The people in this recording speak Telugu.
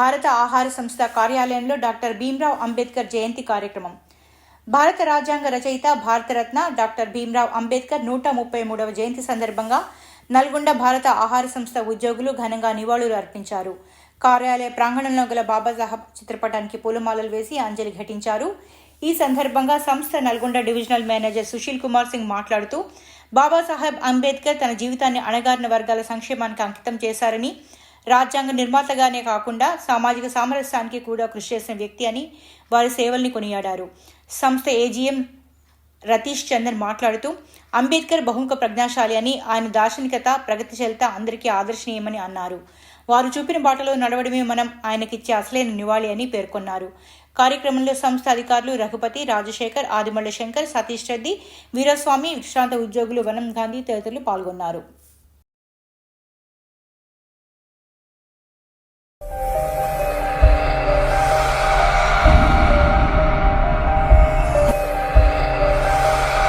భారత ఆహార సంస్థ కార్యాలయంలో డాక్టర్ భీమ్రావ్ అంబేద్కర్ జయంతి కార్యక్రమం. భారత రాజ్యాంగ రచయిత భారతరత్న డాక్టర్ భీమ్రావ్ అంబేద్కర్ నూట ముప్పై మూడవ జయంతి సందర్భంగా నల్గొండ భారత ఆహార సంస్థ ఉద్యోగులు ఘనంగా నివాళులు అర్పించారు. కార్యాలయ ప్రాంగణంలో గల బాబాసాహెబ్ చిత్రపటానికి పూలమాలలు వేసి అంజలి ఘటించారు. ఈ సందర్భంగా సంస్థ నల్గొండ డివిజనల్ మేనేజర్ సుశీల్ కుమార్ సింగ్ మాట్లాడుతూ బాబాసాహెబ్ అంబేద్కర్ తన జీవితాన్ని అణగారిన వర్గాల సంక్షేమానికి అంకితం చేశారని రాజ్యాంగ నిర్మాతగానే కాకుండా సామాజిక సామరస్యానికి కూడా కృషి చేసిన వ్యక్తి అని వారి సేవల్ని కొనియాడారు. సంస్థ ఏజీఎం రతీష్ చందర్ మాట్లాడుతూ అంబేద్కర్ బహుముఖ ప్రజ్ఞాశాలి అని ఆయన దార్శనికత ప్రగతిశీలత అందరికీ ఆదర్శనీయమని అన్నారు. వారు చూపిన బాటలో నడవడమే మనం ఆయనకిచ్చే అసలైన నివాళి అని పేర్కొన్నారు. కార్యక్రమంలో సంస్థ అధికారులు రఘుపతి రాజశేఖర్ ఆదిమల్ల శంకర్ సతీష్ రెడ్డి వీరస్వామి విశ్రాంత ఉద్యోగులు వనం గాంధీ తదితరులు పాల్గొన్నారు.